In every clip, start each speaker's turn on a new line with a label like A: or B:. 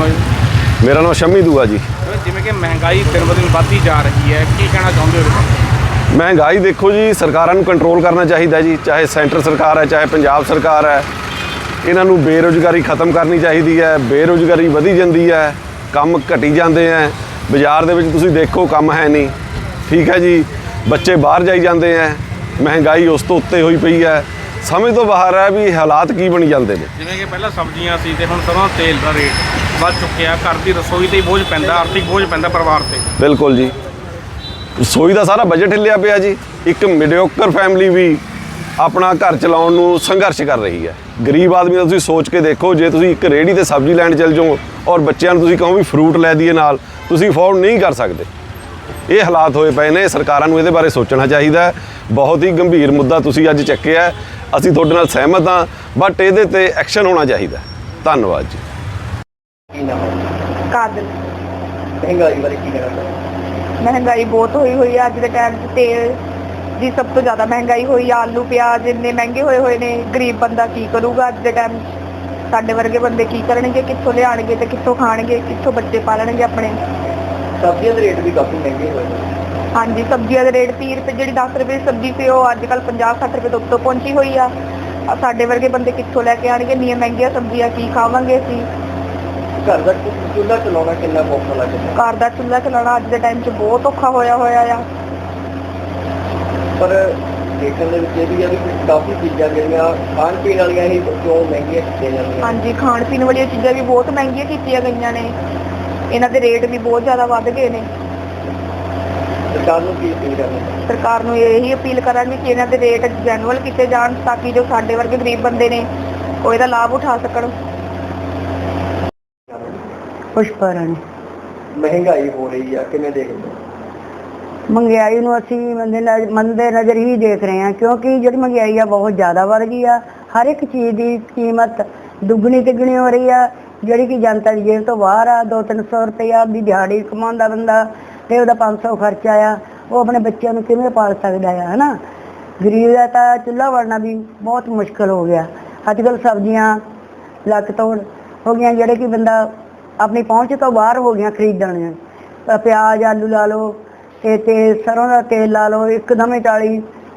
A: ਨਾਮ ਹੈ ਜੀ?
B: ਮੇਰਾ ਨਾਮ ਸ਼ਮੀ ਦੂਆ ਜੀ।
A: ਜਿਵੇਂ ਕਿ ਮਹਿੰਗਾਈ ਦਿਨ ਬ ਦਿਨ ਵੱਧਦੀ ਜਾ ਰਹੀ ਹੈ ਕੀ ਕਹਿਣਾ ਚਾਹੁੰਦੇ ਹੋ?
B: ਮਹਿੰਗਾਈ ਦੇਖੋ ਜੀ ਸਰਕਾਰਾਂ ਨੂੰ ਕੰਟਰੋਲ ਕਰਨਾ ਚਾਹੀਦਾ ਜੀ ਚਾਹੇ ਸੈਂਟਰ ਸਰਕਾਰ ਹੈ ਚਾਹੇ ਪੰਜਾਬ ਸਰਕਾਰ ਹੈ। ਇਹਨਾਂ ਨੂੰ ਬੇਰੁਜ਼ਗਾਰੀ ਖਤਮ ਕਰਨੀ ਚਾਹੀਦੀ ਹੈ ਬੇਰੁਜ਼ਗਾਰੀ ਵਧੀ ਜਾਂਦੀ ਹੈ ਕੰਮ ਘਟੀ ਜਾਂਦੇ ਹੈ। ਬਾਜ਼ਾਰ ਦੇ ਵਿੱਚ ਤੁਸੀਂ ਦੇਖੋ ਕੰਮ ਹੈ ਨਹੀਂ। ਠੀਕ ਹੈ ਜੀ ਬੱਚੇ ਬਾਹਰ ਜਾਈ ਜਾਂਦੇ ਹੈ। ਮਹਿੰਗਾਈ ਉਸ ਤੋਂ ਉੱਤੇ ਹੋਈ ਪਈ ਹੈ। ਸਮਝ ਤੋਂ ਬਾਹਰ ਹੈ ਵੀ ਹਾਲਾਤ ਕੀ ਬਣੀ ਜਾਂਦੇ ਨੇ।
A: ਜਿਵੇਂ ਕਿ ਪਹਿਲਾਂ ਸਬਜ਼ੀਆਂ ਸੀ ਤੇ ਹੁਣ ਸਰੋਂ ਦਾ ਤੇਲ ਦਾ ਰੇਟ ਵੱਧ ਚੁੱਕਿਆ ਘਰ ਦੀ ਰਸੋਈ ਤੇ ਹੀ ਬੋਝ ਪੈਂਦਾ, ਆਰਥਿਕ ਬੋਝ ਪੈਂਦਾ ਪਰਿਵਾਰ ਤੇ।
B: ਬਿਲਕੁਲ ਜੀ। ਰਸੋਈ ਦਾ ਸਾਰਾ ਬਜਟ ਹਿੱਲਿਆ ਪਿਆ ਜੀ। ਇੱਕ ਮੀਡੀਓਕਰ ਫੈਮਿਲੀ ਵੀ ਆਪਣਾ ਘਰ ਚਲਾਉਣ ਨੂੰ ਸੰਘਰਸ਼ ਕਰ ਰਹੀ ਹੈ। ਗਰੀਬ ਆਦਮੀ ਦਾ ਤੁਸੀਂ ਸੋਚ ਕੇ ਦੇਖੋ, ਜੇ ਤੁਸੀਂ ਇੱਕ ਰੇੜੀ ਤੇ ਸਬਜ਼ੀ ਲੈਣ ਚੱਲ ਜਾਓ ਔਰ ਬੱਚਿਆਂ ਨੂੰ ਤੁਸੀਂ ਕਹੋ ਵੀ ਫਰੂਟ ਲੈ ਦਈਏ ਨਾਲ, ਤੁਸੀਂ ਅਫੋਰਡ ਨਹੀਂ ਕਰ ਸਕਦੇ। ਇਹ ਹਾਲਾਤ ਹੋਏ ਪਏ ਨੇ, ਸਰਕਾਰਾਂ ਨੂੰ ਇਹਦੇ ਬਾਰੇ ਸੋਚਣਾ ਚਾਹੀਦਾ ਹੈ। ਬਹੁਤ ਹੀ ਗੰਭੀਰ ਮੁੱਦਾ ਤੁਸੀਂ ਅੱਜ ਚੱਕਿਆ ਅਸੀਂ ਤੁਹਾਡੇ ਨਾਲ ਸਹਿਮਤ ਹਾਂ ਬਟ ਇਹਦੇ ਤੇ ਐਕਸ਼ਨ ਹੋਣਾ ਚਾਹੀਦਾ ਧੰਨਵਾਦ ਜੀ।
C: ਕੀ ਨਾਮ ਹੈ
D: ਕਾਦਲ
C: ਮਹਿੰਗਾਈ ਬਾਰੇ ਕੀ ਕਹਿਣਾ ਚਾਹੁੰਦੇ
D: ਮਹਿੰਗਾਈ ਬਹੁਤ ਹੋਈ ਹੋਈ ਹੈ ਅੱਜ ਦੇ ਟਾਈਮ 'ਚ ਤੇਲ ਦੀ ਸਭ ਤੋਂ ਜ਼ਿਆਦਾ ਮਹਿੰਗਾਈ ਹੋਈ ਆ ਆਲੂ ਪਿਆਜ਼ ਇੰਨੇ ਮਹਿੰਗੇ ਹੋਏ ਹੋਏ ਨੇ ਗਰੀਬ ਬੰਦਾ ਕੀ ਕਰੂਗਾ ਅੱਜ ਦੇ ਟਾਈਮ ਸਾਡੇ ਵਰਗੇ ਬੰਦੇ ਕੀ ਕਰਨਗੇ ਕਿੱਥੋਂ ਲਿਆਣਗੇ ਤੇ ਕਿੱਥੋਂ ਖਾਣਗੇ ਕਿੱਥੋਂ ਬੱਚੇ ਪਾਲਣਗੇ ਆਪਣੇ?
C: ਸਬਜ਼ੀਆਂ ਦੇ ਰੇਟ ਵੀ ਕਾਫੀ ਮਹਿੰਗੇ ਹੋਏ ਨੇ।
D: ਹਾਂਜੀ ਸਬਜ਼ੀਆਂ ਦੇ ਰੇਟ 30 ਰੁਪਏ ਜਿਹੜੀ 10 ਰੁਪਏ ਦੀ ਸਬਜ਼ੀ ਸੀ ਉਹ ਅੱਜ ਕੱਲ 50 60 ਰੁਪਏ ਤੋਂ ਉੱਤੋਂ ਪਹੁੰਚੀ ਹੋਈ ਆ। ਆ ਸਾਡੇ ਵਰਗੇ ਬੰਦੇ ਕਿੱਥੋਂ ਲੈ ਕੇ ਆਣਗੇ ਇੰਨੀਆਂ ਮਹਿੰਗੀਆਂ ਸਬਜ਼ੀਆਂ ਕੀ ਖਾਵਾਂਗੇ ਅਸੀਂ?
C: ਘਰ ਦਾ ਚੁੱਲ੍ਹਾ ਚਲਾਉਣਾ ਕਿੰਨਾ ਔਖਾ ਲੱਗਦਾ?
D: ਘਰ ਦਾ ਚੁੱਲ੍ਹਾ ਚਲਾਉਣਾ ਅੱਜ ਦੇ ਟਾਈਮ 'ਚ ਬਹੁਤ ਔਖਾ ਹੋਇਆ ਹੋਇਆ ਆ।
C: ਪਰ ਦੇਖਣ ਦੇ ਵਿੱਚ ਇਹ ਵੀ ਆ ਵੀ ਕਾਫੀ ਚੀਜ਼ਾਂ ਜਿਹੜੀਆਂ ਖਾਣ ਪੀਣ ਵਾਲੀਆਂ ਹੀ ਕਿਉਂ ਮਹਿੰਗੀਆਂ ਕੀਤੀਆਂ ਜਾਂਦੀਆਂ
D: ਹਾਂਜੀ ਖਾਣ ਪੀਣ ਵਾਲੀਆਂ ਚੀਜ਼ਾਂ ਵੀ ਬਹੁਤ ਮਹਿੰਗੀਆਂ ਕੀਤੀਆਂ ਗਈਆਂ ਨੇ। ਇਹਨਾਂ ਦੇ ਰੇਟ ਵੀ ਬਹੁਤ ਜ਼ਿਆਦਾ ਵੱਧ ਗਏ ਨੇ।
C: ਸਰਕਾਰ ਨੂੰ ਕੀ ਅਪੀਲ ਕਰਨੀ
D: ਸਰਕਾਰ ਨੂੰ ਇਹੀ ਅਪੀਲ ਕਰਾਂਗੇ ਕਿ ਇਹਨਾਂ ਦੇ ਰੇਟ ਜੈਨੂਅਲ ਕੀਤੇ ਜਾਣ ਤਾਂ ਕਿ ਜੋ ਸਾਡੇ ਵਰਗੇ ਗਰੀਬ ਬੰਦੇ ਨੇ ਉਹ ਇਹਦਾ ਲਾਭ ਉਠਾ ਸਕਣ।
E: ਪੁਸ਼ਪਰਨ
C: ਮਹਿੰਗਾਈ ਹੋ ਰਹੀ ਆ ਕਿਵੇਂ ਦੇਖਦੇ?
E: ਮਹਿੰਗਾਈ ਨੂੰ ਅਸੀਂ ਮੰਦੇ ਨਜ਼- ਮੰਦੇ ਨਜ਼ਰ ਹੀ ਦੇਖ ਰਹੇ ਹਾਂ ਕਿਉਂਕਿ ਜਿਹੜੀ ਮਹਿੰਗਾਈ ਆ ਬਹੁਤ ਜ਼ਿਆਦਾ ਵੱਧ ਗਈ ਆ। ਹਰ ਇੱਕ ਚੀਜ਼ ਦੀ ਕੀਮਤ ਦੁੱਗਣੀ ਤਿੱਗਣੀ ਹੋ ਰਹੀ ਆ। ਜਿਹੜੀ ਕਿ ਜਨਤਾ ਦੀ ਜੇਬ ਤੋਂ ਬਾਹਰ ਆ 2-300 ਰੁਪਇਆ ਦੀ ਦਿਹਾੜੀ ਕਮਾਉਂਦਾ ਬੰਦਾ ਤੇ ਉਹਦਾ 500 ਖਰਚਾ ਆ ਉਹ ਆਪਣੇ ਬੱਚਿਆਂ ਨੂੰ ਕਿਵੇਂ ਪਾਲ ਸਕਦਾ ਆ ਹਨਾ? ਗਰੀਬ ਦਾ ਤਾਂ ਚੁੱਲ੍ਹਾ ਵੜਨਾ ਵੀ ਬਹੁਤ ਮੁਸ਼ਕਲ ਹੋ ਗਿਆ। ਅੱਜ ਕੱਲ੍ਹ ਸਬਜ਼ੀਆਂ ਲੱਕ ਤੋੜ ਹੋ ਗਈਆਂ ਜਿਹੜੇ ਕਿ ਬੰਦਾ ਆਪਣੀ ਪਹੁੰਚ ਤੋਂ ਬਾਹਰ ਹੋ ਗਈਆਂ ਖਰੀਦਣੀਆਂ ਅ, ਪਿਆਜ਼ ਆਲੂ ਲਾ ਲਓ ਤੇ ਤੇ ਸਰੋਂ ਦਾ ਤੇਲ ਲਾ ਲਓ ਇੱਕਦਮ ਹੀ 40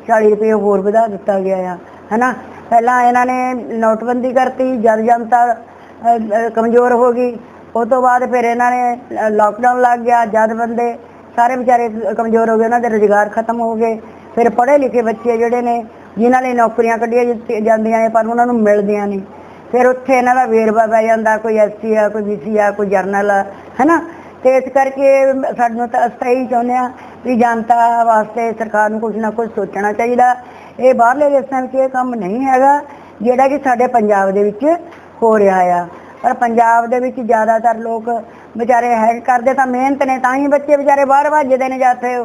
E: 40 ਰੁਪਏ ਹੋਰ ਵਧਾ ਦਿੱਤਾ ਗਿਆ ਆ ਹਨਾ? ਪਹਿਲਾਂ ਇਹਨਾਂ ਨੇ ਨੋਟਬੰਦੀ ਕਰਤੀ ਜਦ ਜਨਤਾ ਅ, ਅ, ਕਮਜ਼ੋਰ ਹੋ ਗਈ। ਉਹ ਤੋਂ ਬਾਅਦ ਫਿਰ ਇਹਨਾਂ ਨੇ ਲਾਕਡਾਊਨ ਲੱਗ ਗਿਆ ਜਦ ਬੰਦੇ ਸਾਰੇ ਵਿਚਾਰੇ ਕਮਜ਼ੋਰ ਹੋ ਗਏ ਉਹਨਾਂ ਦੇ ਰੁਜ਼ਗਾਰ ਖਤਮ ਹੋ ਗਏ। ਫਿਰ ਪੜ੍ਹੇ ਲਿਖੇ ਬੱਚੇ ਜਿਹੜੇ ਨੇ ਜਿਨ੍ਹਾਂ ਲਈ ਨੌਕਰੀਆਂ ਕੱਢੀਆਂ ਜਾਂਦੀ- ਜਾਂਦੀਆਂ ਨੇ ਪਰ ਉਹਨਾਂ ਨੂੰ ਮਿਲਦੀਆਂ ਨਹੀਂ। ਫਿਰ ਉੱਥੇ ਇਹਨਾਂ ਦਾ ਵੇਰਵਾ ਪੈ ਜਾਂਦਾ, ਕੋਈ ਐਸਸੀ ਆ, ਕੋਈ ਬੀਸੀ ਆ, ਕੋਈ ਜਰਨਲ ਆ, ਹੈਨਾ? ਤੇ ਇਸ ਕਰਕੇ ਸਾਨੂੰ ਤਾਂ ਅਸੀਂ ਇਹੀ ਚਾਹੁੰਦੇ ਆ ਵੀ ਜਨਤਾ ਵਾਸਤੇ ਸਰਕਾਰ ਨੂੰ ਕੁਝ ਨਾ ਕੁਝ ਸੋਚਣਾ ਚਾਹੀਦਾ। ਇਹ ਬਾਹਰਲੇ ਦੇਸ਼ਾਂ ਵਿੱਚ ਇਹ ਕੰਮ ਨਹੀਂ ਹੈਗਾ, ਜਿਹੜਾ ਕਿ ਸਾਡੇ ਪੰਜਾਬ ਦੇ ਵਿੱਚ ਹੋ ਰਿਹਾ ਆ। ਪਰ ਪੰਜਾਬ ਦੇ ਵਿੱਚ ਜ਼ਿਆਦਾਤਰ ਲੋਕ ਵਿਚਾਰੇ ਹੈ ਕਰਦੇ ਤਾਂ ਮਿਹਨਤ ਨੇ, ਤਾਂ ਹੀ ਬੱਚੇ ਵਿਚਾਰੇ ਬਾਹਰ ਭੱਜਦੇ ਨੇ ਜਾਂਦੇ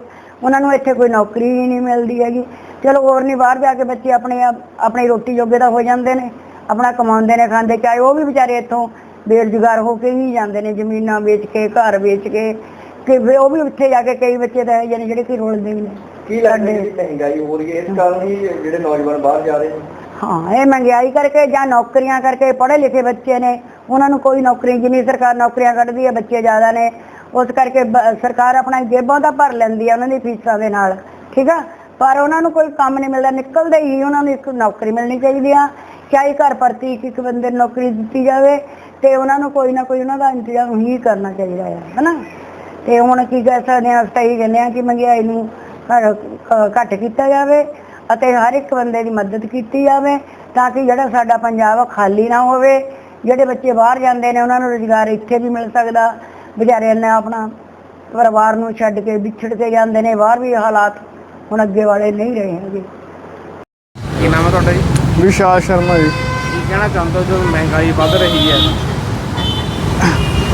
E: ਉਹਨਾਂ ਨੂੰ ਇੱਥੇ ਕੋਈ ਨੌਕਰੀ ਹੀ ਨਹੀਂ ਮਿਲਦੀ ਹੈਗੀ। ਚਲੋ ਹੋਰ ਨਹੀਂ ਬਾਹਰ ਜਾ ਕੇ ਬੱਚੇ ਆਪਣੇ ਆਪ- ਆਪਣੀ ਰੋਟੀ ਜੋਗੇ ਤਾਂ ਹੋ ਜਾਂਦੇ ਨੇ। ਆਪਣਾ ਕਮਾਉਂਦੇ ਨੇ ਖਾਂਦੇ ਚਾਹੇ ਉਹ ਵੀ ਵਿਚਾਰੇ ਇੱਥੋਂ ਬੇਰੁਜ਼ਗਾਰ ਹੋ ਕੇ ਹੀ ਜਾਂਦੇ ਨੇ ਜ਼ਮੀਨਾਂ ਵੇਚ ਕੇ ਘਰ ਵੇਚ ਕੇ ਕਿ ਉਹ ਵੀ ਉੱਥੇ ਜਾ ਕੇ ਕਈ ਬੱਚੇ ਤਾਂ ਇਹੋ ਜਿਹੇ ਨੇ ਜਿਹੜੇ ਕਿ ਰੁਲਦੇ ਵੀ ਨੇ
C: ਕੀ ਲੱਗਦਾ ਮਹਿੰਗਾਈ ਹੋ ਰਹੀ ਹੈ ਇਸ ਕਾਰਨ ਹੀ ਜਿਹੜੇ ਨੌਜਵਾਨ ਬਾਹਰ ਜਾ ਰਹੇ ਨੇ?
E: ਹਾਂ ਇਹ ਮਹਿੰਗਾਈ ਕਰਕੇ ਜਾਂ ਨੌਕਰੀਆਂ ਕਰਕੇ ਪੜ੍ਹੇ ਲਿਖੇ ਬੱਚੇ ਨੇ ਉਹਨਾਂ ਨੂੰ ਕੋਈ ਨੌਕਰੀ ਜਿੰਨੀ ਸਰਕਾਰ ਨੌਕਰੀਆਂ ਕੱਢਦੀ ਹੈ ਬੱਚੇ ਜ਼ਿਆਦਾ ਨੇ ਉਸ ਕਰਕੇ ਸਰਕਾਰ ਆਪਣਾ ਜੇਬਾਂ ਤਾਂ ਭਰ ਲੈਂਦੀ ਹੈ ਉਹਨਾਂ ਦੀ ਫੀਸਾਂ ਦੇ ਨਾਲ ਠੀਕ ਆ? ਪਰ ਉਹਨਾਂ ਨੂੰ ਕੋਈ ਕੰਮ ਨਹੀਂ ਮਿਲਦਾ ਨਿਕਲਦੇ ਹੀ ਉਹਨਾਂ ਨੂੰ ਇੱਕ ਨੌਕਰੀ ਮਿਲਣੀ ਚਾਹੀਦੀ ਆ ਚਾਹੇ ਘਰ ਪ੍ਰਤੀ ਇੱਕ ਬੰਦੇ ਨੂੰ ਨੌਕਰੀ ਦਿੱਤੀ ਜਾਵੇ ਤੇ ਉਹਨਾਂ ਨੂੰ ਕੋਈ ਨਾ ਕੋਈ ਉਹਨਾਂ ਦਾ ਇੰਤਜ਼ਾਮ ਹੀ ਕਰਨਾ ਚਾਹੀਦਾ ਹੈ ਹਨਾ? ਤੇ ਹੁਣ ਕੀ ਕਹਿ ਸਕਦੇ ਹਾਂ, ਅਸੀਂ ਕਹਿੰਦੇ ਹਾਂ ਕਿ ਮਹਿੰਗਾਈ ਨੂੰ ਘੱਟ ਕੀਤਾ ਜਾਵੇ ਅਤੇ ਹਰ ਇੱਕ ਬੰਦੇ ਦੀ ਮਦਦ ਕੀਤੀ ਜਾਵੇ ਤਾਂ ਕਿ ਜਿਹੜਾ ਸਾਡਾ ਪੰਜਾਬ ਖਾਲੀ ਨਾ ਹੋਵੇ। ਜਿਹੜੇ ਬੱਚੇ ਬਾਹਰ ਜਾਂਦੇ ਨੇ, ਉਹਨਾਂ ਨੂੰ ਰੁਜ਼ਗਾਰ ਇੱਥੇ ਵੀ ਮਿਲ ਸਕਦਾ। ਵਿਚਾਰੇ ਨੇ ਆਪਣਾ ਪਰਿਵਾਰ ਨੂੰ ਛੱਡ ਕੇ, ਵਿਛੜ ਕੇ ਜਾਂਦੇ ਨੇ, ਬਾਹਰ ਵੀ ਹਾਲਾਤ ਹੁਣ ਅੱਗੇ ਵਾਲੇ ਨਹੀਂ ਰਹੇ ਹੈਗੇ।
A: ਕੀ ਨਾਮ ਹੈ ਤੁਹਾਡਾ ਜੀ?
F: ਵਿਸ਼ਾਲ ਸ਼ਰਮਾ ਜੀ।
A: ਕੀ ਕਹਿਣਾ ਚਾਹੁੰਦੇ ਹੋ ਜੋ ਮਹਿੰਗਾਈ ਵੱਧ ਰਹੀ ਹੈ?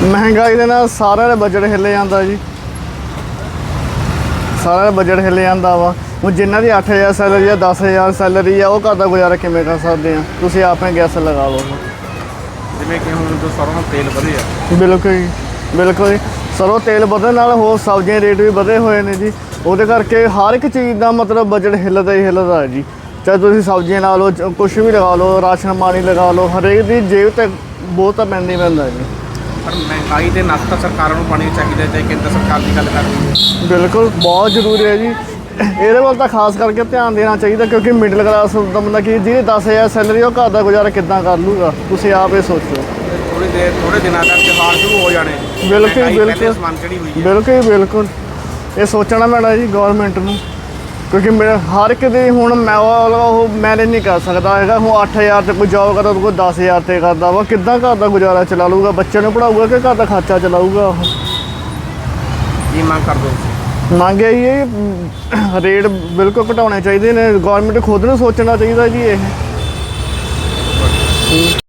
F: ਮਹਿੰਗਾਈ ਦੇ ਨਾਲ ਸਾਰਿਆਂ ਦਾ ਬਜਟ ਹਿੱਲ ਜਾਂਦਾ ਜੀ। ਸਾਰਿਆਂ ਦਾ ਬਜਟ ਹਿੱਲ ਜਾਂਦਾ ਵਾ। ਹੁਣ ਜਿਨ੍ਹਾਂ ਦੀ 8000 ਸੈਲਰੀ ਆ 10000 ਸੈਲਰੀ ਆ ਉਹ ਘਰ ਦਾ ਗੁਜ਼ਾਰਾ ਕਿਵੇਂ ਕਰ ਸਕਦੇ ਆ? ਤੁਸੀਂ ਆਪੇ ਗੈਸ ਲਗਾ ਲਓ।
A: ਜਿਵੇਂ ਕਿ ਹੁਣ ਜੋ ਸਰੋਂ ਦਾ ਤੇਲ ਵਧਿਆ
F: ਬਿਲਕੁਲ ਜੀ ਬਿਲਕੁਲ ਜੀ। ਸਰੋਂ ਤੇਲ ਵਧਣ ਨਾਲ ਹੋਰ ਸਬਜ਼ੀਆਂ ਰੇਟ ਵੀ ਵਧੇ ਹੋਏ ਨੇ ਜੀ। ਉਹਦੇ ਕਰਕੇ ਹਰ ਇੱਕ ਚੀਜ਼ ਦਾ ਮਤਲਬ ਬਜਟ ਹਿੱਲਦਾ ਹੀ ਹਿੱਲਦਾ ਜੀ। ਚਾਹੇ ਤੁਸੀਂ ਸਬਜ਼ੀਆਂ ਲਾ ਲਓ ਕੁਝ ਵੀ ਲਗਾ ਲਓ ਰਾਸ਼ਨ ਪਾਣੀ ਲਗਾ ਲਓ ਹਰੇਕ ਦੀ ਜੇਬ ਤੇ ਬਹੁਤ ਤਾਂ ਪੈਂਦੀ ਪੈਂਦਾ ਜੀ।
A: ਪਰ ਮਹਿੰਗਾਈ ਦੇ ਨੱਥ ਤਾਂ ਸਰਕਾਰਾਂ ਨੂੰ ਪਾਣੀ ਚਾਹੀਦਾ ਚਾਹੇ ਕੇਂਦਰ ਸਰਕਾਰ ਦੀ ਗੱਲ ਕਰ ਰਹੀ ਹੈ
F: ਬਿਲਕੁਲ ਬਹੁਤ ਜ਼ਰੂਰੀ ਹੈ ਜੀ। ਇਹਦੇ ਵੱਲ ਤਾਂ ਖਾਸ ਕਰਕੇ ਧਿਆਨ ਦੇਣਾ ਚਾਹੀਦਾ ਕਿਉਂਕਿ ਮਿਡਲ ਕਲਾਸ ਦਾ ਬੰਦਾ ਕੀ ਜਿਹਦੀ 10000 ਸੈਲਰੀ ਉਹ ਘਰ ਦਾ ਗੁਜ਼ਾਰਾ ਕਿੱਦਾਂ ਕਰ ਲੂਗਾ? ਤੁਸੀਂ ਆਪ ਇਹ ਸੋਚੋ।
A: ਥੋੜੀ ਦੇਰ ਥੋੜੇ ਦਿਨਾਂ ਤੱਕ ਤਿਉਹਾਰ ਸ਼ੁਰੂ ਹੋ ਜਾਣੇ।
F: ਬਿਲਕੁਲ, ਬਿਲਕੁਲ। ਬਿਲਕੁਲ ਇਹ ਸੋਚਣਾ ਪੈਣਾ ਜੀ ਗਵਰਨਮੈਂਟ ਨੂੰ। ਕਿਉਂਕਿ ਮੇਰਾ ਹਰ ਇੱਕ ਦੀ ਹੁਣ ਮੈਂ ਉਹ ਮੈਨੇਜ ਨਹੀਂ ਕਰ ਸਕਦਾ ਹੈਗਾ। ਹੁਣ 8000 ਤੇ ਕੋਈ ਜੋਬ ਕਰਦਾ ਕੋਈ 10000 ਤੇ ਕਰਦਾ ਵਾ। ਕਿੱਦਾਂ ਘਰ ਦਾ ਗੁਜ਼ਾਰਾ ਚਲਾ ਲੂਗਾ ਬੱਚੇ ਨੂੰ ਪੜਾਊਗਾ ਕਿ ਘਰ ਦਾ ਖਰਚਾ ਚਲਾਊਗਾ ਉਹ?
A: ਕੀ ਮੰਗ ਕਰ ਦੋ
F: ਮੰਗ ਇਹ ਹੀ ਹੈ ਰੇਟ ਬਿਲਕੁਲ ਘਟਾਉਣੇ ਚਾਹੀਦੇ ਨੇ। ਗਵਰਨਮੈਂਟ ਖੁਦ ਨੂੰ ਸੋਚਣਾ ਚਾਹੀਦਾ ਜੀ ਇਹ।